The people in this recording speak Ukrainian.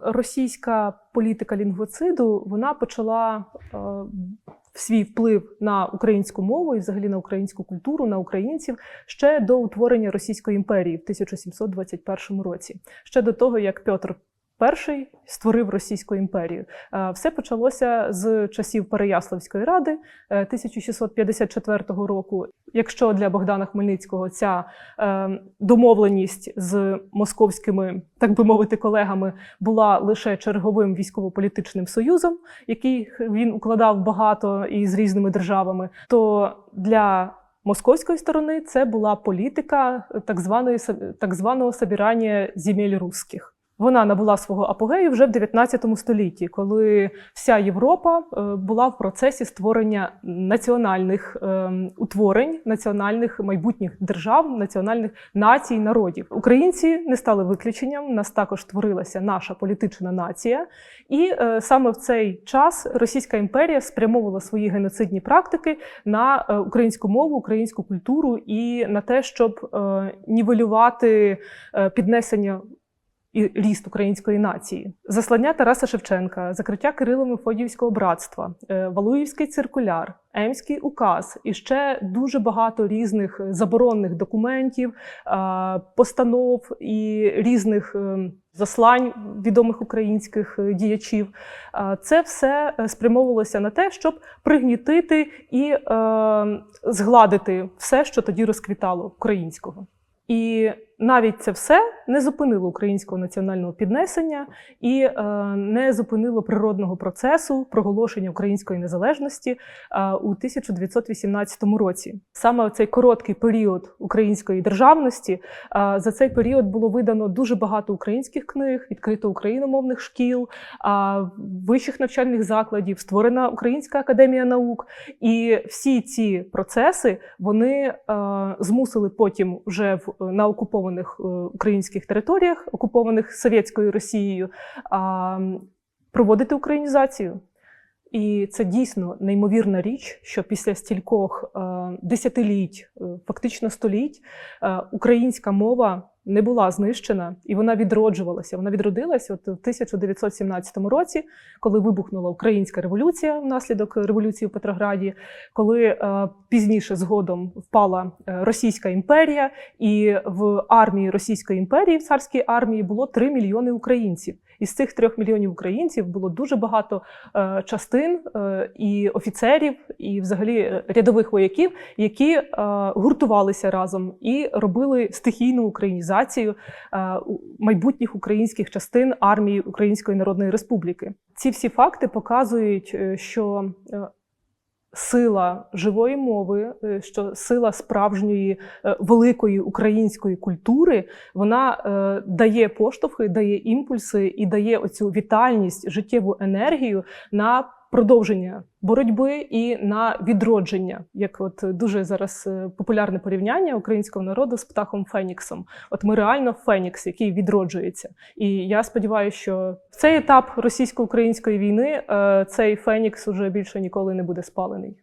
Російська політика лінгвоциду вона почала е, свій вплив на українську мову і взагалі на українську культуру, на українців ще до утворення Російської імперії в 1721 році, ще до того, як Петр Перший створив Російську імперію. Е, Все почалося з часів Переяславської ради е, 1654 року. Якщо для Богдана Хмельницького ця е, домовленість з московськими, так би мовити, колегами була лише черговим військово-політичним союзом, який він укладав багато і з різними державами, то для московської сторони це була політика так званої так званого собирання земель русських. Вона набула свого апогею вже в 19 столітті, коли вся Європа е, була в процесі створення національних е, утворень, національних майбутніх держав, національних націй, народів. Українці не стали виключенням. Нас також створилася наша політична нація, і е, саме в цей час Російська імперія спрямовувала свої геноцидні практики на е, українську мову, українську культуру і на те, щоб нівелювати піднесення і ріст української нації, заслання Тараса Шевченка, закриття Кирило-Мефодіївського братства, е, Валуївський циркуляр, Емський указ і ще дуже багато різних заборонних документів, е, постанов і різних е, заслань відомих українських діячів. Це все спрямовувалося на те, щоб пригнітити і згладити все, що тоді розквітало українського. І навіть це все не зупинило українського національного піднесення і е, не зупинило природного процесу проголошення української незалежності е, у 1918 році. Саме цей короткий період української державності е, за цей період було видано дуже багато українських книг, відкрито україномовних шкіл, вищих навчальних закладів, створена Українська академія наук. І всі ці процеси вони змусили потім вже в на окупованих окупованих українських територіях, окупованих Совєтською Росією, проводити українізацію. І це дійсно неймовірна річ, що після стількох десятиліть, е, фактично століть, е, українська мова не була знищена і вона відроджувалася. Вона відродилася от в 1917 році, коли вибухнула українська революція внаслідок революції в Петрограді, коли е, пізніше згодом впала е, Російська імперія, і в армії Російської імперії, в царській армії, було 3 мільйони українців. Із цих трьох мільйонів українців було дуже багато е, частин е, і офіцерів, і взагалі е, рядових вояків, які е, гуртувалися разом і робили стихійну українізацію е, майбутніх українських частин армії Української Народної Республіки. Ці всі факти показують, е, що е, сила живої мови, що сила справжньої великої української культури вона дає поштовхи, дає імпульси і дає оцю вітальність, життєву енергію на продовження боротьби і на відродження, як от дуже зараз популярне порівняння українського народу з птахом Феніксом. От ми реально Фенікс, який відроджується. І я сподіваюся, що в цей етап російсько-української війни цей Фенікс уже більше ніколи не буде спалений.